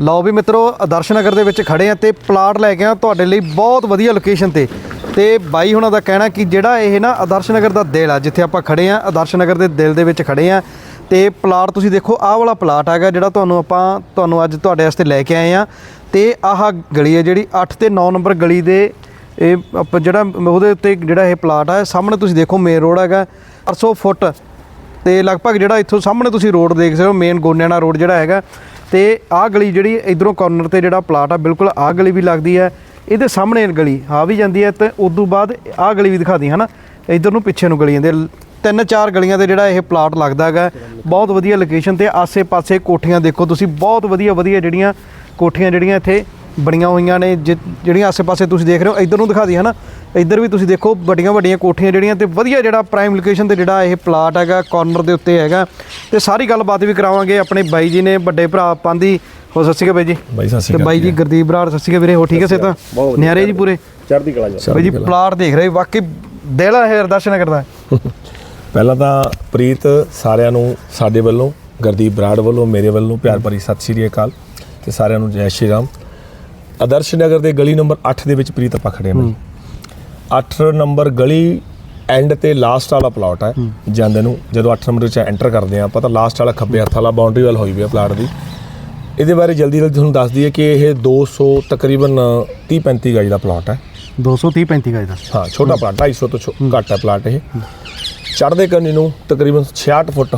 ਲਓ ਵੀ ਮਿੱਤਰੋ, ਆਦਰਸ਼ ਨਗਰ ਦੇ ਵਿੱਚ ਖੜੇ ਆ ਤੇ ਪਲਾਟ ਲੈ ਕੇ ਆ ਤੁਹਾਡੇ ਲਈ ਬਹੁਤ ਵਧੀਆ ਲੋਕੇਸ਼ਨ ਤੇ। ਤੇ ਬਾਈ ਹੁਣਾਂ ਦਾ ਕਹਿਣਾ ਕਿ ਜਿਹੜਾ ਇਹ ਨਾ ਆਦਰਸ਼ ਨਗਰ ਦਾ ਦਿਲ ਆ, ਜਿੱਥੇ ਆਪਾਂ ਖੜੇ ਆ, ਆਦਰਸ਼ ਨਗਰ ਦੇ ਦਿਲ ਦੇ ਵਿੱਚ ਖੜੇ ਆ, ਤੇ ਪਲਾਟ ਤੁਸੀਂ ਦੇਖੋ, ਆਹ ਵਾਲਾ ਪਲਾਟ ਹੈਗਾ ਜਿਹੜਾ ਤੁਹਾਨੂੰ ਆਪਾਂ, ਤੁਹਾਨੂੰ ਅੱਜ ਤੁਹਾਡੇ ਵਾਸਤੇ ਲੈ ਕੇ ਆਏ ਆ। ਤੇ ਆਹ ਗਲੀ ਹੈ ਜਿਹੜੀ 8 ਤੇ 9 ਨੰਬਰ ਗਲੀ ਦੇ, ਇਹ ਆਪਾਂ ਜਿਹੜਾ ਉਹਦੇ ਉੱਤੇ ਜਿਹੜਾ ਇਹ ਪਲਾਟ ਆ, ਸਾਹਮਣੇ ਤੁਸੀਂ ਦੇਖੋ ਮੇਨ ਰੋਡ ਹੈਗਾ 400 ਫੁੱਟ। ਤੇ ਲਗਭਗ ਜਿਹੜਾ ਇੱਥੋਂ ਸਾਹਮਣੇ ਤੁਸੀਂ ਰੋਡ ਦੇਖ ਸਕਦੇ ਹੋ ਮੇਨ ਗੋਨਿਆਣਾ ਰੋਡ ਜਿਹੜਾ ਹੈਗਾ ਤੇ ਆਹ ਗਲੀ ਜਿਹੜੀ ਇਧਰੋਂ ਕਾਰਨਰ ਤੇ ਜਿਹੜਾ ਪਲਾਟ ਆ, ਬਿਲਕੁਲ ਆਹ ਗਲੀ ਵੀ ਲੱਗਦੀ ਹੈ। ਇਹਦੇ ਸਾਹਮਣੇ ਗਲੀ ਆ ਵੀ ਜਾਂਦੀ ਹੈ ਤੇ ਉਸ ਤੋਂ ਬਾਅਦ ਆਹ ਗਲੀ ਵੀ ਦਿਖਾਦੀ, ਹਨਾ? ਇਧਰ ਨੂੰ ਪਿੱਛੇ ਨੂੰ ਗਲੀ ਜਾਂਦੀ ਤਿੰਨ ਚਾਰ ਗਲੀਆਂ ਤੇ ਜਿਹੜਾ ਇਹ ਪਲਾਟ ਲੱਗਦਾ ਹੈਗਾ। ਬਹੁਤ ਵਧੀਆ ਲੋਕੇਸ਼ਨ ਤੇ ਆਸੇ-ਪਾਸੇ ਕੋਠੀਆਂ ਦੇਖੋ ਤੁਸੀਂ, ਬਹੁਤ ਵਧੀਆ ਵਧੀਆ ਜਿਹੜੀਆਂ ਕੋਠੀਆਂ ਜਿਹੜੀਆਂ ਇੱਥੇ ਬਣੀਆਂ ਹੋਈਆਂ ਨੇ ਜਿ- ਜਿਹੜੀਆਂ ਆਸੇ-ਪਾਸੇ ਤੁਸੀਂ ਦੇਖ ਰਹੇ ਹੋ ਇਧਰ ਨੂੰ ਦਿਖਾਦੀ ਹਨਾ? ਇੱਧਰ ਵੀ ਤੁਸੀਂ ਦੇਖੋ ਵੱਡੀਆਂ ਵੱਡੀਆਂ ਕੋਠੀਆਂ ਜਿਹੜੀਆਂ ਤੇ ਵਧੀਆ ਜਿਹੜਾ ਪ੍ਰਾਈਮ ਲੋਕੇਸ਼ਨ ਤੇ ਜਿਹੜਾ ਇਹ ਪਲਾਟ ਹੈਗਾ ਕਾਰਨਰ ਦੇ ਉੱਤੇ ਹੈਗਾ। ਤੇ ਸਾਰੀ ਗੱਲਬਾਤ ਵੀ ਕਰਾਵਾਂਗੇ ਆਪਣੇ ਬਾਈ ਜੀ ਨੇ ਵੱਡੇ ਭਰਾ ਪਾਂਦੀ ਹੋ ਸਤਿ ਸ਼੍ਰੀ ਅਕਾਲ ਬਾਈ ਜੀ। ਬਾਈ ਸਤਿ ਸ਼੍ਰੀ ਤੇ ਅਕਾਲ ਬਾਈ ਜੀ ਗੁਰਦੀਪ ਬਰਾੜ ਸਤਿ ਸ਼੍ਰੀ ਅਕਾਲ ਵੀਰੇ ਹੋ ਠੀਕ ਹੈ ਸੇ ਤਾਂ ਨਿਆਰੇ ਜੀ ਪੂਰੇ? ਚੜ੍ਹਦੀ ਕਲਾ ਜੀ ਬਾਈ ਜੀ ਪਲਾਟ ਦੇਖ ਰਹੇ ਵਾਕਈ ਦਿਲ ਹੈ ਦਰਸ਼ਨ ਕਰਦਾ। ਪਹਿਲਾਂ ਤਾਂ ਪ੍ਰੀਤ ਸਾਰਿਆਂ ਨੂੰ ਸਾਡੇ ਵੱਲੋਂ ਗੁਰਦੀਪ ਬਰਾੜ ਵੱਲੋਂ ਮੇਰੇ ਵੱਲੋਂ ਪਿਆਰ ਭਰੀ ਸਤਿ ਸ਼੍ਰੀ ਅਕਾਲ। ਤੇ ਸਾਰਿਆਂ ਨੂੰ ਜੈ ਸ਼੍ਰੀ ਰਾਮ। ਆਦਰਸ਼ ਨਗਰ ਦੇ ਗਲੀ ਨੰਬਰ 8 ਦੇ ਵਿੱਚ ਪ੍ਰੀਤ ਆਪਾਂ ਖੜੇ ਹਾਂ ਬਾਈ। 8 ਨੰਬਰ ਗਲੀ ਐਂਡ ਤੇ ਲਾਸਟ ਵਾਲਾ ਪਲਾਟ ਹੈ ਜਾਂਦੇ ਨੂੰ ਜਦੋਂ 8 ਨੰਬਰ ਵਿੱਚ ਐਂਟਰ ਕਰਦੇ ਆ ਆਪਾਂ ਤਾਂ ਲਾਸਟ ਵਾਲਾ ਖੱਬੇ ਹੱਥ ਵਾਲਾ ਬਾਉਂਡਰੀ ਵਾਲ ਹੋਈ ਵੀ ਹੈ ਪਲਾਟ ਦੀ। ਇਹਦੇ ਬਾਰੇ ਜਲਦੀ ਜਲਦੀ ਤੁਹਾਨੂੰ ਦੱਸ ਦਈਏ ਕਿ ਇਹ 200 ਤਕਰੀਬਨ 30 35 ਗਜ ਦਾ ਪਲਾਟ ਹੈ। 230 35 ਗਜ ਦਾ। ਹਾਂ ਛੋਟਾ ਪਲਾਟ 250 ਤੋਂ ਘੱਟ ਹੈ ਪਲਾਟ ਇਹ। ਚੜ੍ਹਦੇ ਕੰਨੀ ਨੂੰ ਤਕਰੀਬਨ 66 ਫੁੱਟ।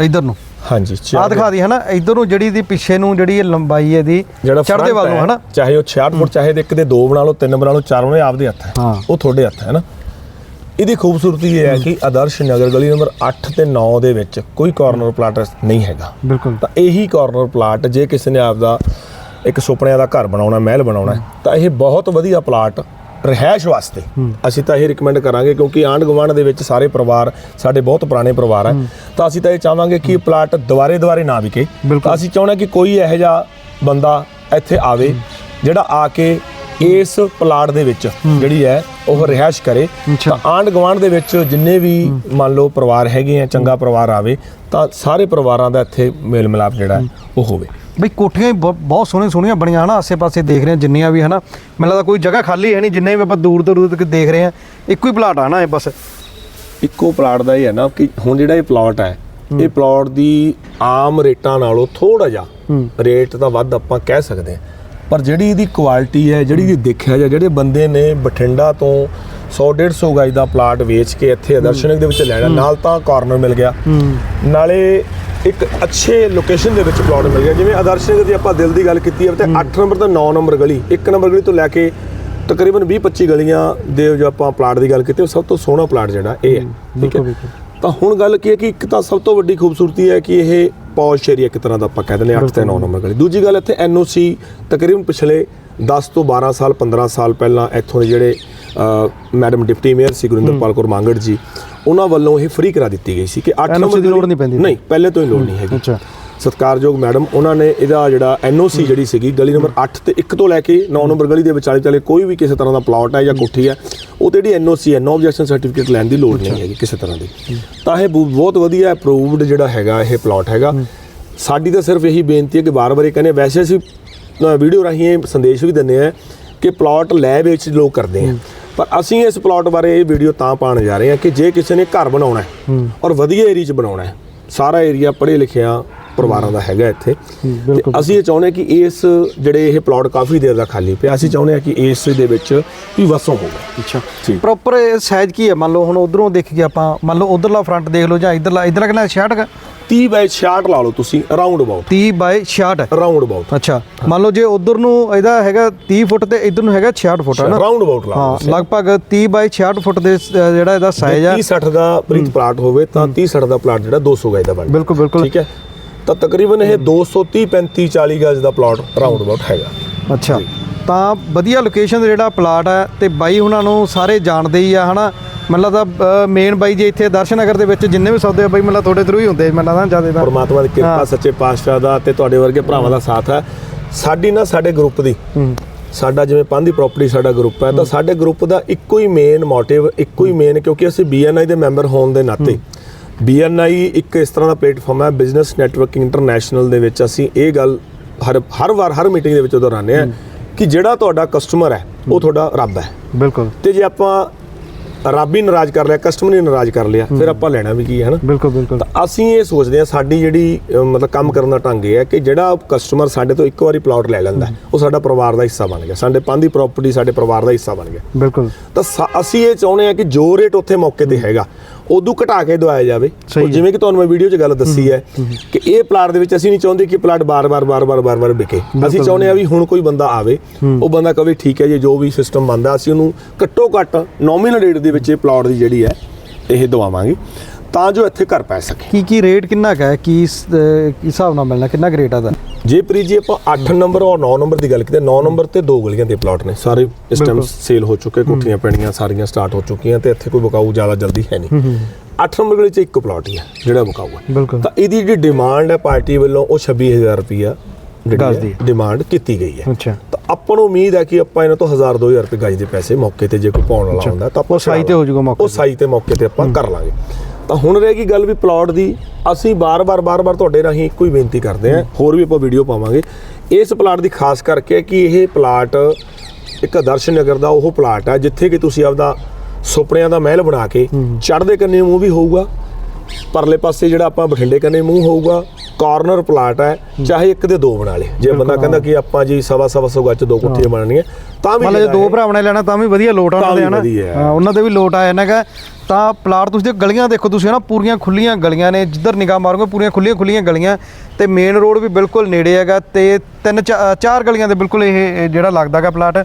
ਇੱਧਰ ਨੂੰ। ਹਾਂਜੀ ਆ 66 ਦਿਖਾ ਦੀ ਹਨਾ? ਇੱਧਰ ਨੂੰ ਜਿਹੜੀ ਦੀ ਪਿੱਛੇ ਨੂੰ ਜਿਹੜੀ ਇਹ ਲੰਬਾਈ ਹੈ ਦੀ front ਵੱਲ ਨੂੰ ਹਨਾ? ਚਾਹੇ ਉਹ 66 ਫੁੱਟ ਚਾਹੇ ਤੇ ਇੱਕ ਦੇ ਦੋ ਬਣਾ ਲਓ ਤਿੰਨ ਬਣਾ ਲਓ ਚਾਰ ਬਣਾ ਲਓ ਆਪਦੇ ਹੱਥ ਹੈ। ਉਹ ਤੁਹਾਡੇ ਹੱਥ ਹੈ ਨਾ ਇਹਦੀ ਖੂਬਸੂਰਤੀ ਇਹ ਹੈ ਕਿ ਆਦਰਸ਼ ਨਗਰ ਗਲੀ ਨੰਬਰ 8 ਤੇ 9 ਦੇ ਵਿੱਚ ਕੋਈ ਕਾਰਨਰ ਪਲਾਟ ਨਹੀਂ ਹੈਗਾ। ਬਿਲਕੁਲ। ਤਾਂ ਇਹੀ ਕਾਰਨਰ ਪਲਾਟ ਜੇ ਕਿਸੇ ਨੇ ਆਪਦਾ ਇੱਕ ਸੁਪਨਿਆਂ ਦਾ ਘਰ ਬਣਾਉਣਾ ਮਹਿਲ ਬਣਾਉਣਾ ਤਾਂ ਇਹ ਬਹੁਤ ਵਧੀਆ ਪਲਾਟ ਰਹਿائش ਵਾਸਤੇ ਅਸੀਂ ਤਾਂ ਇਹ ਰეკਮੈਂਡ ਕਰਾਂਗੇ ਕਿਉਂਕਿ ਆਂਡ ਗਵਾਂਡ ਦੇ ਵਿੱਚ ਸਾਰੇ ਪਰਿਵਾਰ ਸਾਡੇ ਬਹੁਤ ਪੁਰਾਣੇ ਪਰਿਵਾਰ ਹੈ ਤਾਂ ਅਸੀਂ ਤਾਂ ਇਹ ਚਾਹਾਂਗੇ ਕਿ ਪਲਾਟ ਦੁਬਾਰੇ ਦੁਬਾਰੇ ਨਾ ਵਿਕੇ। ਤਾਂ ਅਸੀਂ ਚਾਹੁੰਦੇ ਕਿ ਕੋਈ ਇਹੋ ਜਿਹਾ ਬੰਦਾ ਇੱਥੇ ਆਵੇ ਜਿਹੜਾ ਆ ਕੇ ਇਸ ਪਲਾਟ ਦੇ ਵਿੱਚ ਜਿਹੜੀ ਹੈ ਉਹ ਰਿਹਾਇਸ਼ ਕਰੇ। ਤਾਂ ਆਂਡ ਗਵਾਂਡ ਦੇ ਵਿੱਚ ਜਿੰਨੇ ਵੀ ਮੰਨ ਲਓ ਪਰਿਵਾਰ ਹੈਗੇ ਆ ਚੰਗਾ ਪਰਿਵਾਰ ਆਵੇ ਤਾਂ ਸਾਰੇ ਪਰਿਵਾਰਾਂ ਦਾ ਇੱਥੇ ਮੇਲ ਮਿਲਾਪ ਜਿਹੜਾ ਉਹ ਹੋਵੇ। ਬਈ ਕੋਠੀਆਂ ਵੀ ਬਹੁ- ਬਹੁਤ ਸੋਹਣੀਆਂ ਸੋਹਣੀਆਂ ਬਣੀਆਂ ਹਨਾ ਆਸੇ-ਪਾਸੇ ਦੇਖ ਰਹੇ ਹਾਂ ਜਿੰਨੀਆਂ ਵੀ ਹਨਾ। ਮੈਨੂੰ ਲੱਗਦਾ ਕੋਈ ਜਗ੍ਹਾ ਖਾਲੀ ਹੈ ਨਹੀਂ ਜਿੰਨੇ ਵੀ ਆਪਾਂ ਦੂਰ ਦੂਰ ਤੱਕ ਦੇਖ ਰਹੇ ਹਾਂ ਇੱਕੋ ਹੀ ਪਲਾਟ ਆ ਨਾ ਇਹ ਬਸ। ਇੱਕੋ ਪਲਾਟ ਦਾ ਹੀ ਹੈ ਨਾ ਕਿ ਹੁਣ ਜਿਹੜਾ ਇਹ ਪਲਾਟ ਹੈ ਇਹ ਪਲਾਟ ਦੀ ਆਮ ਰੇਟਾਂ ਨਾਲੋਂ ਥੋੜਾ ਜਿਹਾ ਰੇਟ ਤਾਂ ਵੱਧ ਆਪਾਂ ਕਹਿ ਸਕਦੇ ਹਾਂ। ਪਰ ਜਿਹੜੀ ਇਹਦੀ ਕੁਆਲਿਟੀ ਹੈ ਜਿਹੜੀ ਇਹਦੀ ਦੇਖਿਆ ਜਾਂ ਜਿਹੜੇ ਬੰਦੇ ਨੇ ਬਠਿੰਡਾ ਤੋਂ 100 150 ਗਜ ਦਾ ਪਲਾਟ ਵੇਚ ਕੇ ਇੱਥੇ ਆਦਰਸ਼ਨਕ ਦੇ ਵਿੱਚ ਲੈਣਾ ਨਾਲ ਤਾਂ ਕਾਰਨਰ ਮਿਲ ਗਿਆ। ਨਾਲੇ ਇੱਕ ਅੱਛੇ ਲੋਕੇਸ਼ਨ ਦੇ ਵਿੱਚ ਪਲਾਟ ਮਿਲ ਗਿਆ। ਜਿਵੇਂ ਆਦਰਸ਼ਨਕ ਦੀ ਆਪਾਂ ਦਿਲ ਦੀ ਗੱਲ ਕੀਤੀ ਹੈ ਤਾਂ 8 ਨੰਬਰ ਤੋਂ 9 ਨੰਬਰ ਗਲੀ 1 ਨੰਬਰ ਗਲੀ ਤੋਂ ਲੈ ਕੇ ਤਕਰੀਬਨ 20 25 ਗਲੀਆਂ ਦੇ ਜੋ ਆਪਾਂ ਪਲਾਟ ਦੀ ਗੱਲ ਕੀਤੀ ਉਹ ਸਭ ਤੋਂ ਸੋਹਣਾ ਪਲਾਟ ਜਿਹੜਾ ਇਹ ਹੈ। ਠੀਕ ਹੈ? ਤਾਂ ਹੁਣ ਗੱਲ ਕੀ ਹੈ ਕਿ ਇੱਕ ਤਾਂ ਸਭ ਤੋਂ ਵੱਡੀ ਖੂਬਸੂਰਤੀ ਹੈ ਕਿ ਇਹ ਪੌਸ਼ ਏਰੀਆ ਇੱਕ ਤਰ੍ਹਾਂ ਦਾ ਆਪਾਂ ਕਹਿ ਦਿੰਦੇ 8 ਤੇ 9 ਨੰਬਰ ਗਲੀ। ਦੂਜੀ ਗੱਲ ਇੱਥੇ ਐਨਓਸੀ ਤਕਰੀਬਨ ਪਿਛਲੇ 10 ਤੋਂ 12 ਸਾਲ 15 ਸਾਲ ਪਹਿਲਾਂ ਇੱਥੋਂ ਦੇ ਜਿਹੜੇ ਮੈਡਮ ਡਿਪਟੀ ਮੇਅਰ ਸੀ ਗੁਰਿੰਦਰਪਾਲ ਕੌਰ ਮੰਗੜ ਜੀ ਉਹਨਾਂ ਵੱਲੋਂ ਇਹ ਫ੍ਰੀ ਕਰਾ ਦਿੱਤੀ ਗਈ ਸੀ ਕਿ 8 NOC ਨੰਬਰ ਦੀ ਲੋੜ ਨਹੀਂ ਪੈਂਦੀ। ਨਹੀਂ ਪਹਿਲੇ ਤੋਂ ਹੀ ਲੋੜ ਨਹੀਂ ਹੈਗੀ। ਅੱਛਾ। ਸਤਕਾਰਯੋਗ ਮੈਡਮ ਉਹਨਾਂ ਨੇ ਇਹਦਾ ਜਿਹੜਾ ਐਨਓਸੀ ਜਿਹੜੀ ਸੀਗੀ ਗਲੀ ਨੰਬਰ 8 ਤੇ 1 ਤੋਂ ਲੈ ਕੇ 9 ਨੰਬਰ ਗਲੀ ਦੇ ਵਿਚਾਲੇ ਚਾਲੇ ਕੋਈ ਵੀ ਕਿਸੇ ਤਰ੍ਹਾਂ ਦਾ ਪਲਾਟ ਹੈ ਜਾਂ ਕੋਠੀ ਹੈ ਉਹ ਤੇ ਜਿਹੜੀ ਐਨਓਸੀ ਹੈ ਨੋ ਆਬਜੈਕਸ਼ਨ ਸਰਟੀਫਿਕੇਟ ਲੈਣ ਦੀ ਲੋੜ ਨਹੀਂ ਹੈਗੀ ਕਿਸੇ ਤਰ੍ਹਾਂ ਦੀ। ਤਾਂ ਇਹ ਬਹੁ- ਬਹੁਤ ਵਧੀਆ ਅਪਰੂਵਡ ਜਿਹੜਾ ਹੈਗਾ ਇਹ ਪਲਾਟ ਹੈਗਾ। ਸਾਡੀ ਤਾਂ ਸਿਰਫ ਇਹੀ ਬੇਨਤੀ ਹੈ ਕਿ ਵਾਰ-ਵਾਰ ਇਹ ਕਹਿੰਦੇ ਵੈਸੇ ਅਸੀਂ ਵੀਡੀਓ ਰਾਹੀਂ ਇਹ ਸੰਦੇਸ਼ ਵੀ ਦਿੰਦੇ ਆ ਕਿ ਪਲਾਟ ਲੈ ਵੇਚ ਲੋਕ ਕਰਦੇ ਆ। ਪਰ ਅਸੀਂ ਇਸ ਪਲਾਟ ਬਾਰੇ ਇਹ ਵੀਡੀਓ ਤਾਂ ਪਾਉਣ ਜਾ ਰਹੇ ਹਾਂ ਕਿ ਜੇ ਕਿਸੇ ਨੇ ਘਰ ਬਣਾਉਣਾ ਹੈ ਔਰ ਵਧੀਆ ਏਰੀਆ 'ਚ ਬਣਾਉਣਾ ਹੈ ਸਾਰਾ ਏਰੀਆ ਪੜ੍ਹੇ ਲਿਖਿਆ ਪਰਿਵਾਰਾਂ ਦਾ ਹੈਗਾ ਇੱਥੇ। ਤੇ ਅਸੀਂ ਇਹ ਚਾਹੁੰਦੇ ਕਿ ਇਸ ਜਿਹੜੇ ਇਹ ਪਲਾਟ ਕਾਫੀ ਦੇਰ ਦਾ ਖਾਲੀ ਪਿਆ ਅਸੀਂ ਚਾਹੁੰਦੇ ਹਾਂ ਕਿ ਇਸ ਦੇ ਵਿੱਚ ਵੀ ਵਸੋਂ ਹੋਵੇ। ਅੱਛਾ। ਪ੍ਰੋਪਰ ਸਾਈਜ਼ ਕੀ ਹੈ? ਮੰਨ ਲਓ ਹੁਣ ਉਧਰੋਂ ਦੇਖੀਏ ਆਪਾਂ ਮੰਨ ਲਓ ਉਧਰਲਾ ਫਰੰਟ ਦੇਖ ਲਓ ਜਾਂ ਇਧਰਲਾ ਇਧਰਲਾ ਕਿੰਨਾ 66 ਹੈਗਾ 30 ਬਾਈ 66 ਲਾ ਲਓ ਤੁਸੀਂ round about 30 by 66 round about ਅੱਛਾ ਮੰਨ ਲਓ ਜੇ ਉਧਰ ਨੂੰ ਇਹਦਾ ਹੈਗਾ 30 ਫੁੱਟ ਤੇ ਇਧਰ ਨੂੰ ਹੈਗਾ 66 ਫੁੱਟ ਹੈ ਨਾ ਰਾਉਂਡ ਅਬਾਊਟ ਲਾ ਹਾਂ ਲਗਭਗ 30 ਬਾਈ 66 ਫੁੱਟ ਦੇ ਜਿਹੜਾ ਇਹਦਾ ਸਾਈਜ਼ ਆ। 30 60 ਦਾ ਪ੍ਰੀਤ ਪਲਾਟ ਹੋਵੇ ਤਾਂ 30 60 ਦਾ ਪਲਾਟ ਜਿਹੜਾ 200 ਗਜ ਦਾ ਬਣਦਾ ਬਿਲਕੁਲ ਬਿਲਕੁਲ। ਠੀਕ ਹੈ? ਤਾਂ ਤਕਰੀਬਨ ਇਹ 230 35 40 ਗਜ ਦਾ ਪਲਾਟ ਰਾਉਂਡ ਅਬਾਊਟ ਹੈਗਾ। ਅੱਛਾ ਤਾਂ ਵਧੀਆ ਲੋਕੇਸ਼ਨ ਜਿਹੜਾ ਪਲਾਟ ਹੈ ਤੇ ਬਾਈ ਉਹਨਾਂ ਨੂੰ ਸਾਰੇ ਜਾਣਦੇ ਹੀ ਆ ਹਨਾ? ਮੈਨੂੰ ਲੱਗਦਾ ਮੇਨ ਬਾਈ ਜੀ ਇੱਥੇ ਦਰਸ਼ਨ ਨਗਰ ਦੇ ਵਿੱਚ ਜਿੰਨੇ ਵੀ ਸੌਦੇ ਆ ਬਾਈ ਮੈਨੂੰ ਤੁਹਾਡੇ ਥਰੂ ਹੀ ਹੁੰਦੇ ਮੈਨੂੰ ਲੱਗਦਾ ਜ਼ਿਆਦਾ ਤਾਂ। ਪਰਮਾਤਮਾ ਦੀ ਕਿਰਪਾ। ਸੱਚੇ ਪਾਤਸ਼ਾਹ ਦਾ ਤੇ ਤੁਹਾਡੇ ਵਰਗੇ ਭਰਾਵਾਂ ਦਾ ਸਾਥ ਹੈ। ਸਾਡੀ ਨਾ ਸਾਡੇ ਗਰੁੱਪ ਦੀ। ਸਾਡਾ ਜਿਵੇਂ ਪੰਦੀ ਪ੍ਰਾਪਰਟੀ ਸਾਡਾ ਗਰੁੱਪ ਹੈ ਤਾਂ ਸਾਡੇ ਗਰੁੱਪ ਦਾ ਇੱਕੋ ਹੀ ਮੇਨ ਮੋਟਿਵ ਇੱਕੋ ਹੀ ਮੇਨ ਕਿਉਂਕਿ ਅਸੀਂ ਬੀਐਨਆਈ ਦੇ ਮੈਂਬਰ ਹੋਣ ਦੇ ਨਾਤੇ। ਬੀਐਨਆਈ ਇੱਕ ਇਸ ਤਰ੍ਹਾਂ ਦਾ ਪਲੇਟਫਾਰਮ ਹੈ ਬਿਜ਼ਨਸ ਨੈਟਵਰਕਿੰਗ ਇੰਟਰਨੈਸ਼ਨਲ ਦੇ ਵਿੱਚ ਅਸੀਂ ਇਹ ਗੱਲ ਹਰ ਹਰ ਵਾਰ ਹਰ ਮੀਟਿੰਗ ਦੇ ਵਿੱਚ ਦੁਹਰਾਉਂਦੇ ਆ ਕਿ ਜਿਹੜਾ ਤੁਹਾਡਾ ਕਸਟਮਰ ਹੈ ਉਹ ਤੁਹਾਡਾ ਰੱਬ ਹੈ। ਬਿਲਕੁਲ। ਤੇ ਜੇ ਆਪਾਂ ਰੱਬ ਹੀ ਨਾਰਾਜ਼ ਕਰ ਲਿਆ ਕਸਟਮਰ ਹੀ ਨਾਰਾਜ਼ ਕਰ ਲਿਆ ਫਿਰ ਆਪਾਂ ਲੈਣਾ ਵੀ ਕੀ ਹੈ ਨਾ ਬਿਲਕੁਲ ਬਿਲਕੁਲ। ਤਾਂ ਅਸੀਂ ਇਹ ਸੋਚਦੇ ਹਾਂ ਸਾਡੀ ਜਿਹੜੀ ਮਤਲਬ ਕੰਮ ਕਰਨ ਦਾ ਢੰਗ ਇਹ ਹੈ ਕਿ ਜਿਹੜਾ ਕਸਟਮਰ ਸਾਡੇ ਤੋਂ ਇੱਕ ਵਾਰੀ ਪਲਾਟ ਲੈ ਲੈਂਦਾ ਉਹ ਸਾਡਾ ਪਰਿਵਾਰ ਦਾ ਹਿੱਸਾ ਬਣ ਗਿਆ ਸਾਡੇ ਪੰਜ ਦੀ ਪ੍ਰਾਪਰਟੀ ਸਾਡੇ ਪਰਿਵਾਰ ਦਾ ਹਿੱਸਾ ਬਣ ਗਿਆ। ਬਿਲਕੁਲ। ਤਾਂ ਅਸੀਂ ਇਹ ਚਾਹੁੰਦੇ ਹਾਂ ਕਿ ਜੋ ਰੇਟ ਉੱਥੇ ਮੌਕੇ ਤੇ ਹੈਗਾ ਉਦੋਂ ਘਟਾ ਕੇ ਦਵਾਇਆ ਜਾਵੇ। ਉਹ। ਜਿਵੇਂ ਕਿ ਤੁਹਾਨੂੰ ਮੈਂ ਵੀਡੀਓ 'ਚ ਗੱਲ ਦੱਸੀ ਹੈ ਕਿ ਇਹ ਪਲਾਟ ਦੇ ਵਿੱਚ ਅਸੀਂ ਨਹੀਂ ਚਾਹੁੰਦੇ ਕਿ ਪਲਾਟ ਬਾਰ-ਬਾਰ ਬਾਰ-ਬਾਰ ਬਾਰ-ਬਾਰ ਵਿਕੇ। ਅਸੀਂ ਚਾਹੁੰਦੇ ਹਾਂ ਵੀ ਹੁਣ ਕੋਈ ਬੰਦਾ ਆਵੇ ਉਹ ਬੰਦਾ ਕਵੇ ਠੀਕ ਹੈ ਜੀ ਜੋ ਵੀ ਸਿਸਟਮ ਬਣਦਾ ਅਸੀਂ ਉਹਨੂੰ ਘੱਟੋ ਘੱਟ ਨੋਮੀਨਲ ਰੇਟ ਦੇ ਵਿੱਚ ਇਹ ਪਲਾਟ ਦੀ ਜਿਹੜੀ ਹੈ ਇਹ ਦਵਾਵਾਂਗੇ। ਤਾਂ ਜੋ ਇੱਥੇ ਘਰ ਪੈ ਸਕੇ। ਕੀ ਕੀ ਰੇਟ ਕਿੰਨਾ ਕੁ ਹੈ? ਕੀ ਸ- ਅਹ, ਕੀ ਹਿਸਾਬ ਨਾਲ ਮਿਲਣਾ? ਕਿੰਨਾ ਕੁ ਰੇਟ ਆ ਦਾ ਜੇ ਪ੍ਰੀਤ ਜੀ ਆਪਾਂ 8 ਨੰਬਰ ਔਰ 9 ਨੰਬਰ ਦੀ ਗੱਲ ਕੀਤੀ 9 ਨੰਬਰ ਤੇ ਦੋ ਗਲੀਆਂ ਦੇ ਪਲਾਟ ਨੇ। ਸਾਰੇ ਇਸ ਟਾਈਮ। ਸੇਲ ਹੋ ਚੁੱਕੇ ਕੋਠੀਆਂ ਪੈਣੀਆਂ ਸਾਰੀਆਂ ਸਟਾਰਟ ਹੋ ਚੁੱਕੀਆਂ ਤੇ ਇੱਥੇ ਕੋਈ ਬਕਾਊ ਜ਼ਿਆਦਾ ਜਲਦੀ ਹੈ ਨਹੀਂ। 8 ਨੰਬਰ ਗਲੀ 'ਚ ਇੱਕ ਪਲਾਟ ਹੀ ਹੈ ਜਿਹੜਾ ਬਕਾਊ ਹੈ। ਬਿਲਕੁਲ। ਤਾਂ ਇਹਦੀ ਜਿਹੜੀ ਡਿਮਾਂਡ ਹੈ ਪਾਰਟੀ ਵੱਲੋਂ ਉਹ 26000 ਰੁਪਿਆ ਜਿਹੜੀ ਡਿਮਾਂਡ ਕੀਤੀ ਗਈ ਹੈ। ਅੱਛਾ। ਤਾਂ ਆਪਾਂ ਨੂੰ ਉਮੀਦ ਹੈ ਕਿ ਆਪਾਂ ਇਹਨਾਂ ਤੋਂ 1000 2000 ਰੁਪਏ ਗਜ ਦੇ ਪੈਸੇ ਮੌਕੇ ਤੇ ਜੇ ਕੋਈ ਪਾਉਣ ਵਾਲਾ ਹੁੰਦਾ ਤਾਂ ਆਪਾਂ ਉਹ ਸਾਈ ਤੇ ਹੋ ਜਾਊਗਾ ਮੌਕੇ ਉਹ ਸਾਈ ਤੇ ਮੌਕੇ ਤੇ ਆਪਾਂ ਕਰ ਲਾਂਗੇ। ਤਾਂ ਹੁਣ ਰਹਿ ਗਈ ਗੱਲ ਵੀ ਪਲਾਟ ਦੀ। ਅਸੀਂ ਬਾਰ-ਬਾਰ ਬਾਰ-ਬਾਰ ਤੁਹਾਡੇ ਰਾਹੀਂ ਇੱਕੋ ਹੀ ਬੇਨਤੀ ਕਰਦੇ ਹਾਂ। ਹੋਰ ਵੀ ਆਪਾਂ ਵੀਡੀਓ ਪਾਵਾਂਗੇ। ਇਸ ਪਲਾਟ ਦੀ ਖਾਸ ਕਰਕੇ ਕਿ ਇਹ ਪਲਾਟ ਇੱਕ ਆਦਰਸ਼ ਨਗਰ ਦਾ ਉਹ ਪਲਾਟ ਹੈ ਜਿੱਥੇ ਕਿ ਤੁਸੀਂ ਆਪਦਾ ਸੁਪਨਿਆਂ ਦਾ ਮਹਿਲ ਬਣਾ ਕੇ ਚੜ੍ਹਦੇ ਕੰਨੇ ਮੂੰਹ ਵੀ ਹੋਊਗਾ। ਪਰਲੇ ਪਾਸੇ ਜਿਹੜਾ ਆਪਾਂ ਬਠਿੰਡੇ ਕੰਨੇ ਮੂੰਹ ਹੋਊਗਾ ਕਾਰਨਰ ਪਲਾਟ ਹੈ ਚਾਹੇ ਇੱਕ ਦੇ ਦੋ ਬਣਾ ਲੇ। ਜੇ ਬੰਦਾ ਕਹਿੰਦਾ ਕਿ ਆਪਾਂ ਜੀ ਸਵਾ ਸਵਾ ਸੌ ਗੱਜ ਦੋ ਕੋਠੀਆਂ ਬਣਾਉਣੀਆਂ ਤਾਂ ਵੀ ਮਤਲਬ ਜੇ ਦੋ ਭਰਾਵਾਂ ਨੇ ਲੈਣਾ ਤਾਂ ਵੀ ਵਧੀਆ ਲੋਟ ਆਉਂਦੇ ਵੀ ਆ ਨਾ ਵਧੀਆ ਹੈ। ਹਾਂ, ਉਹਨਾਂ ਦੇ ਵੀ ਲੋਟ ਆ ਜਾਣਾ ਹੈਗਾ ਤਾਂ ਪਲਾਟ ਤੁਸੀਂ ਦੇਖੋ ਗਲੀਆਂ ਦੇਖੋ ਤੁਸੀਂ ਨਾ ਪੂਰੀਆਂ ਖੁੱਲੀਆਂ ਗਲੀਆਂ ਨੇ ਜਿੱਧਰ ਨਿਗਾਹ ਮਾਰੋਗੇ ਪੂਰੀਆਂ ਖੁੱਲੀਆਂ ਖੁੱਲੀਆਂ ਗਲੀਆਂ। ਤੇ ਮੇਨ ਰੋਡ ਵੀ ਬਿਲਕੁਲ ਨੇੜੇ ਹੈਗਾ ਤੇ ਤਿੰਨ ਚਾਰ ਗਲੀਆਂ ਦੇ ਬਿਲਕੁਲ ਇਹ ਇਹ ਜਿਹੜਾ ਲੱਗਦਾਗਾ ਪਲਾਟ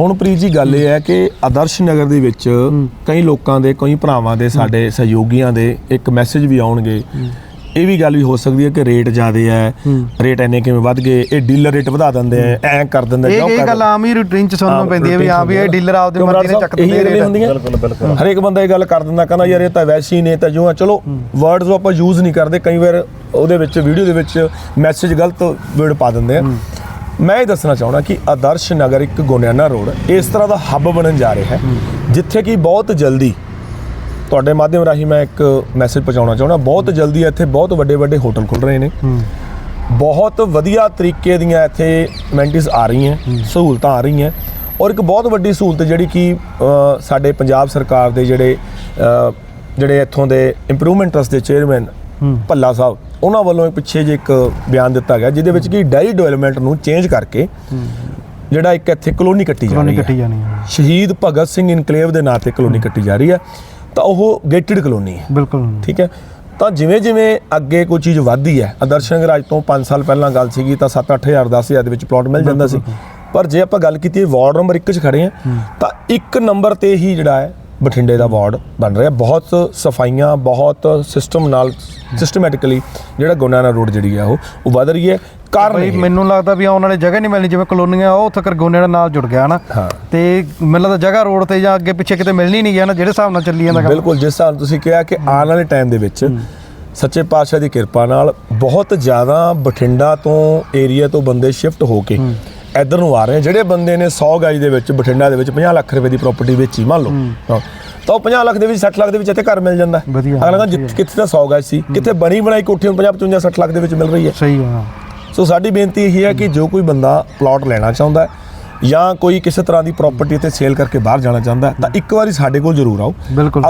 ਹੁਣ ਪ੍ਰੀਤ ਜੀ ਗੱਲ ਇਹ ਹੈ ਕਿ ਆਦਰਸ਼ ਨਗਰ ਦੇ ਵਿੱਚ ਕਈ ਲੋਕਾਂ ਦੇ ਕਈ ਭਰਾਵਾਂ ਦੇ ਸਾਡੇ ਸਹਿਯੋਗੀਆਂ ਦੇ ਇੱਕ ਮੈਸੇਜ ਵੀ ਆਉਣਗੇ। ਇਹ ਵੀ ਗੱਲ ਵੀ ਹੋ ਸਕਦੀ ਹੈ ਕਿ ਰੇਟ ਜ਼ਿਆਦੇ ਹੈ ਰੇਟ ਇੰਨੇ ਕਿਵੇਂ ਵੱਧ ਗਏ ਇਹ ਡੀਲਰ ਰੇਟ ਵਧਾ ਦਿੰਦੇ ਆ ਐਂ ਕਰ ਦਿੰਦੇ ਕਿਉਂ ਇਹ ਗੱਲ ਆਮ ਹੀ ਰੂਟੀਨ ਚ ਸੁਣਨ ਨੂੰ ਪੈਂਦੀ ਹੈ ਵੀ ਹਾਂ ਵੀ ਇਹ ਡੀਲਰ ਆਪਦੇ ਮਰਜ਼ੀ ਨਾਲ ਸਾਹਿਬ, ਚੱਕ ਦਿੰਦੇ ਰੇਟ ਬਿਲਕੁਲ ਬਿਲਕੁਲ। ਹਰੇਕ ਬੰਦਾ ਇਹ ਗੱਲ ਕਰ ਦਿੰਦਾ ਕਹਿੰਦਾ ਯਾਰ ਇਹ ਤਾਂ ਵੈਸੇ ਹੀ ਨੇ ਤਾਂ ਜੋ ਆ। ਚਲੋ ਵਰਡਸ ਆਪਾਂ ਯੂਜ਼ ਨਹੀਂ ਕਰਦੇ ਕਈ ਵਾਰ ਉਹਦੇ ਵਿੱਚ ਵੀਡੀਓ ਦੇ ਵਿੱਚ ਮੈਸੇਜ ਗਲਤ ਵਰਡ ਪਾ ਦਿੰਦੇ ਆ। ਮੈਂ ਇਹ ਦੱਸਣਾ ਚਾਹਣਾ ਕਿ ਆਦਰਸ਼ ਨਗਰ ਇੱਕ ਗੋਨਿਆਣਾ ਰੋਡ ਇਸ ਤਰ੍ਹਾਂ ਦਾ ਹੱਬ ਬਣਨ ਜਾ ਰਿਹਾ ਹੈ ਜਿੱਥੇ ਕਿ ਬਹੁਤ ਜਲਦੀ ਤੁਹਾਡੇ ਮਾਧਿਅਮ ਰਾਹੀਂ ਮੈਂ ਇੱਕ ਮੈਸੇਜ ਪਹੁੰਚਾਉਣਾ ਚਾਹੁੰਦਾ ਬਹੁਤ ਜਲਦੀ ਇੱਥੇ ਬਹੁਤ ਵੱਡੇ ਵੱਡੇ ਹੋਟਲ ਖੁੱਲ ਰਹੇ ਨੇ। ਬਹੁਤ ਵਧੀਆ ਤਰੀਕੇ ਦੀਆਂ ਇੱਥੇ ਮੈਂਟਿਸ ਆ ਰਹੀਆਂ ਸਹੂਲਤਾਂ ਆ ਰਹੀਆਂ ਔਰ ਇੱਕ ਬਹੁਤ ਵੱਡੀ ਸਹੂਲਤ ਜਿਹੜੀ ਕਿ ਸਾਡੇ ਪੰਜਾਬ ਸਰਕਾਰ ਦੇ ਜਿਹੜੇ ਜਿਹੜੇ ਇੱਥੋਂ ਦੇ ਇੰਪਰੂਵਮੈਂਟ ਟਰਸਟ ਦੇ ਚੇਅਰਮੈਨ ਭੱਲਾ ਸਾਹਿਬ ਉਹਨਾਂ ਵੱਲੋਂ ਪਿੱਛੇ ਜੇ ਇੱਕ ਬਿਆਨ ਦਿੱਤਾ ਗਿਆ ਜਿਹਦੇ ਵਿੱਚ ਕਿ ਡਾਈ ਡਿਵੈਲਪਮੈਂਟ ਨੂੰ ਚੇਂਜ ਕਰਕੇ ਜਿਹੜਾ ਇੱਕ ਇੱਥੇ ਕਲੋਨੀ ਕੱਟੀ ਜਾ ਰਹੀ ਕੱਟੀ ਹੈ ਜਾਣੀ ਹੈ। ਸ਼ਹੀਦ ਭਗਤ ਸਿੰਘ ਇਨਕਲੇਵ ਦੇ ਨਾਂ ਤੇ ਕਲੋਨੀ ਕੱਟੀ ਜਾ ਰਹੀ ਹੈ। ਤਾਂ ਉਹ ਗੇਟਡ ਕਲੋਨੀ ਹੈ। ਬਿਲਕੁਲ। ਠੀਕ ਹੈ? ਤਾਂ ਜਿਵੇਂ ਜਿਵੇਂ ਅੱਗੇ ਕੋਈ ਚੀਜ਼ ਵੱਧਦੀ ਹੈ ਆਦਰਸ਼ ਨਗਰ ਅੱਜ ਤੋਂ 5 ਸਾਲ ਪਹਿਲਾਂ ਗੱਲ ਸੀਗੀ ਤਾਂ 7-8000 10000 ਦੇ ਵਿੱਚ ਪਲਾਟ ਮਿਲ ਜਾਂਦਾ ਸੀ। ਪਰ ਜੇ ਆਪਾਂ ਗੱਲ ਕੀਤੀ ਵਾਰਡ ਨੰਬਰ 1 'ਚ ਖੜੇ ਆ ਤਾਂ ਇੱਕ ਨੰਬਰ ਤੇ ਹੀ ਜਿਹੜਾ ਹੈ ਬਠਿੰਡੇ ਦਾ ਵਾਰਡ ਬਣ ਰਿਹਾ। ਬਹੁਤ ਸਫਾਈਆਂ ਬਹੁਤ ਸਿਸਟਮ ਨਾਲ ਸਿਸਟਮੈਟਿਕਲੀ ਜਿਹੜਾ ਗੁਨਾਨਾ ਰੋਡ ਜਿਹੜੀ ਹੈ ਉਹ ਉਹ ਵਧ ਰਹੀ ਹੈ। ਕਾਰਨ ਬਈ ਇਹ- ਮੈਨੂੰ ਲੱਗਦਾ ਵੀ ਆਉਣ ਵਾਲੀ ਜਗ੍ਹਾ ਨਹੀਂ ਮਿਲਣੀ ਜਿਵੇਂ ਕਲੋਨੀਆਂ ਉਹ ਉੱਥੇ ਕਰਗੋਨੇ ਨਾਲ ਨਾਲ ਜੁੜ ਗਿਆ ਨਾ ਹਾਂ। ਤੇ ਮੈਨੂੰ ਲੱਗਦਾ ਜਗ੍ਹਾ ਰੋਡ ਤੇ ਜਾਂ ਅੱਗੇ ਪਿੱਛੇ ਕਿਤੇ ਮਿਲਣੀ ਨਹੀਂ ਗਿਆ ਨਾ ਜਿਹੜੇ ਹਿਸਾਬ ਨਾਲ ਚੱਲੀ ਜਾਂਦਾ ਕੰਮ। ਬਿਲਕੁਲ ਜਿਸ ਨਾਲ ਤੁਸੀਂ ਕਿਹਾ ਕਿ ਆਉਣ ਵਾਲੇ ਟਾਈਮ ਦੇ ਵਿੱਚ ਸੱਚੇ ਪਾਤਸ਼ਾਹ ਦੀ ਕਿਰਪਾ ਨਾਲ ਬਹੁਤ ਜ਼ਿਆਦਾ ਬਠਿੰਡਾ ਤੋਂ ਏਰੀਆ ਤੋਂ ਬੰਦੇ ਸ਼ਿਫਟ ਹੋ ਕੇ ਇੱਧਰ ਨੂੰ ਆ ਰਹੇ ਆ। ਜਿਹੜੇ ਬੰਦੇ ਨੇ 100 ਗਜ ਦੇ ਵਿੱਚ ਬਠਿੰਡਾ ਦੇ ਵਿੱਚ 50 ਲੱਖ ਰੁਪਏ ਦੀ ਪ੍ਰਾਪਰਟੀ ਵੇਚੀ ਮੰਨ ਲਓ। ਹਾਂ, ਤਾਂ ਉਹ 50 ਲੱਖ ਦੇ ਵਿੱਚ 60 ਲੱਖ ਦੇ ਵਿੱਚ ਇੱਥੇ ਘਰ ਮਿਲ ਜਾਂਦਾ। ਹੈ। ਅਗਲਾ ਜਿੱਥੇ- ਕਿੱਥੇ ਤਾਂ 100 ਗਜ ਸੀ? ਕਿੱਥੇ ਬਣੀ ਬਣਾਈ ਕੋਠੀ ਨੂੰ 50 55 60 ਲੱਖ ਦੇ ਵਿੱਚ ਮਿਲ ਰਹੀ ਹੈ। ਸਹੀ ਆ। ਸੋ ਸਾਡੀ ਬੇਨਤੀ ਇਹ ਹੈ ਕਿ ਜੋ ਕੋਈ ਬੰਦਾ ਪਲਾਟ ਲੈਣਾ ਚਾਹੁੰਦਾ ਹੈ ਜਾਂ ਕੋਈ ਕਿਸੇ ਤਰ੍ਹਾਂ ਦੀ ਪ੍ਰਾਪਰਟੀ ਤੇ ਸੇਲ ਕਰਕੇ ਬਾਹਰ ਜਾਣਾ ਚਾਹੁੰਦਾ ਹੈ ਤਾਂ ਇੱਕ ਵਾਰੀ ਸਾਡੇ ਕੋਲ ਜ਼ਰੂਰ ਆਓ।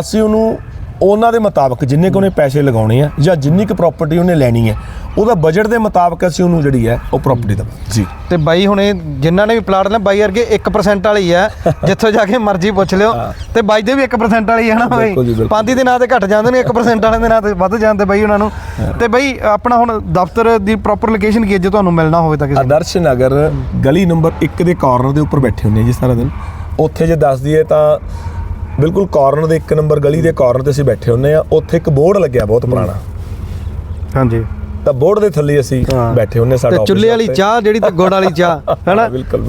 ਅਸੀਂ ਉਹਨੂੰ ਉਹਨਾਂ ਦੇ ਮੁਤਾਬਕ ਜਿੰਨੇ ਕੁ ਉਹਨੇ ਪੈਸੇ ਲਗਾਉਣੇ ਆ ਜਾਂ ਜਿੰਨੀ ਕੁ ਪ੍ਰਾਪਰਟੀ ਉਹਨੇ ਲੈਣੀ ਹੈ ਉਹਦਾ ਬਜਟ ਦੇ ਮੁਤਾਬਕ ਅਸੀਂ ਉਹਨੂੰ ਜਿਹੜੀ ਹੈ ਉਹ ਪ੍ਰਾਪਰਟੀ ਦਾ ਜੀ। ਤੇ ਬਾਈ ਹੁਣ ਜਿਨ੍ਹਾਂ ਨੇ ਵੀ ਪਲਾਟ ਲਿਆ ਬਾਈ ਵਰਗੇ 1% ਵਾਲੀ ਆ ਜਿੱਥੋਂ ਜਾ ਕੇ ਮਰਜ਼ੀ ਪੁੱਛ ਲਿਓ। ਤੇ ਬਾਈ ਦੇ ਵੀ 1% ਵਾਲੀ ਹੈ ਨਾ ਬਾਈ। ਪਾਂਦੀ ਦੇ ਨਾਂ ਤੇ ਘਟ ਜਾਂਦੇ ਨੇ 1% ਵਾਲਿਆਂ ਦੇ ਨਾਂ ਤੇ ਵੱਧ ਜਾਂਦੇ ਬਾਈ ਉਹਨਾਂ ਨੂੰ। ਤੇ ਬਾਈ ਆਪਣਾ ਹੁਣ ਦਫ਼ਤਰ ਦੀ ਪ੍ਰੋਪਰ ਲੋਕੇਸ਼ਨ ਕੀ ਹੈ ਜੇ ਤੁਹਾਨੂੰ ਮਿਲਣਾ ਹੋਵੇ ਤਾਂ ਕਿਸੇ? ਆਦਰਸ਼ ਨਗਰ ਗਲੀ ਨੰਬਰ 1 ਦੇ ਕਾਰਨਰ ਦੇ ਉੱਪਰ ਬੈਠੇ ਹੁੰਦੇ ਆ ਜੀ ਸਾਰਾ ਦਿਨ। ਉੱਥੇ ਜੇ ਦੱਸ ਦਈਏ ਤਾਂ ਬਿਲਕੁਲ ਕਾਰਨਰ ਦੇ 1 ਨੰਬਰ ਗਲੀ ਦੇ ਕਾਰਨਰ ਤੇ ਅਸੀਂ ਬੈਠੇ ਹੁੰਦੇ ਆ ਉੱਥੇ ਇੱਕ ਬੋਰਡ ਲੱਗਿਆ ਬਹੁਤ ਪੁਰਾਣਾ। ਹਾਂਜੀ। ਤਾਂ ਬੋਰਡ ਦੇ ਥੱਲੇ ਅਸੀਂ। ਬੈਠੇ ਹੁੰਦੇ ਸਾਡਾ ਤੇ office ਚੁੱਲ੍ਹੇ ਵਾਲੀ। ਚਾਹ ਜਿਹੜੀ ਤੇ ਗੁੜ ਵਾਲੀ ਚਾਹ ਹੈਨਾ।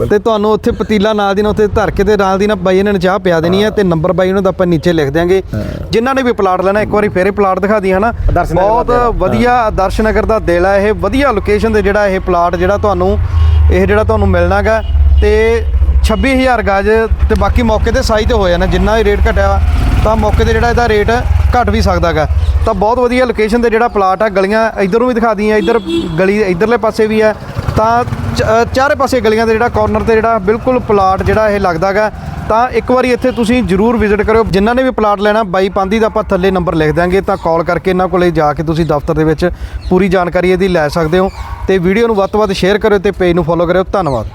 ਤੇ ਤੁਹਾਨੂੰ ਉੱਥੇ ਪਤੀਲਾ ਨਾਲ ਦੀ ਨਾਲ ਉੱਥੇ ਧਰ ਕੇ ਤੇ ਨਾਲ ਦੀ ਨਾਲ ਬਾਈ ਇਹਨਾਂ ਨੇ ਚਾਹ ਪਿਆ ਦੇਣੀ ਹੈ। ਤੇ ਨੰਬਰ ਬਾਈ ਉਹਨਾਂ ਦਾ ਆਪਾਂ ਨੀਚੇ ਲਿਖ ਦਿਆਂਗੇ। ਜਿਨ੍ਹਾਂ ਨੇ ਵੀ ਪਲਾਟ ਲੈਣਾ ਇੱਕ ਵਾਰੀ ਫੇਰੇ ਪਲਾਟ ਦਿਖਾ ਦੀ ਹਨਾ? ਬਹੁਤ। ਵਧੀਆ ਆਦਰਸ਼ ਨਗਰ ਦਾ ਦਿਲ ਹੈ ਇਹ ਵਧੀਆ ਲੋਕੇਸ਼ਨ ਤੇ ਜਿਹੜਾ ਇਹ ਪਲਾਟ ਜਿਹੜਾ ਤੁਹਾਨੂੰ ਇਹ ਜਿਹੜਾ ਤੁਹਾਨੂੰ ਮਿਲਣਾਗਾ। ਤੇ 26000 ਗਜ ਤੇ ਬਾਕੀ ਮੌਕੇ ਤੇ ਸਾਈ ਤੇ ਹੋ ਜਾਣਾ ਜਿੰਨਾ ਵੀ ਰੇਟ ਘਟਿਆ ਤਾਂ ਮੌਕੇ ਤੇ ਜਿਹੜਾ ਇਹਦਾ ਰੇਟ ਘਟ ਵੀ ਸਕਦਾਗਾ ਤਾਂ ਬਹੁਤ ਵਧੀਆ ਲੋਕੇਸ਼ਨ ਤੇ ਜਿਹੜਾ ਪਲਾਟ ਆ, ਗਲੀਆਂ ਇਧਰੋਂ ਵੀ ਦਿਖਾ ਦੀਆਂ ਇਧਰ ਗਲੀ ਇਧਰਲੇ ਪਾਸੇ ਵੀ ਹੈ ਤਾਂ ਚਾਰੇ ਪਾਸੇ ਗਲੀਆਂ ਦੇ ਜਿਹੜਾ ਕਾਰਨਰ ਤੇ ਜਿਹੜਾ ਬਿਲਕੁਲ ਪਲਾਟ ਜਿਹੜਾ ਇਹ ਲੱਗਦਾਗਾ ਤਾਂ ਇੱਕ ਵਾਰੀ ਇੱਥੇ ਤੁਸੀਂ ਜਰੂਰ ਵਿਜ਼ਿਟ ਕਰਿਓ। ਜਿਨ੍ਹਾਂ ਨੇ ਵੀ ਪਲਾਟ ਲੈਣਾ, ਬਾਈ ਪਾਂਦੀ ਦਾ ਆਪਾਂ ਥੱਲੇ ਨੰਬਰ ਲਿਖ ਦਾਂਗੇ ਤਾਂ ਕਾਲ ਕਰਕੇ ਇਹਨਾਂ ਕੋਲੇ ਜਾ ਕੇ ਤੁਸੀਂ ਦਫ਼ਤਰ ਦੇ ਵਿੱਚ ਪੂਰੀ ਜਾਣਕਾਰੀ ਇਹਦੀ ਲੈ ਸਕਦੇ ਹੋ। ਤੇ ਵੀਡੀਓ ਨੂੰ ਵੱਧ ਤੋਂ ਵੱਧ ਸ਼ੇਅਰ ਕਰਿਓ ਤੇ ਪੇਜ ਨੂੰ ਫੋਲੋ ਕਰਿਓ। ਧੰਨਵਾਦ।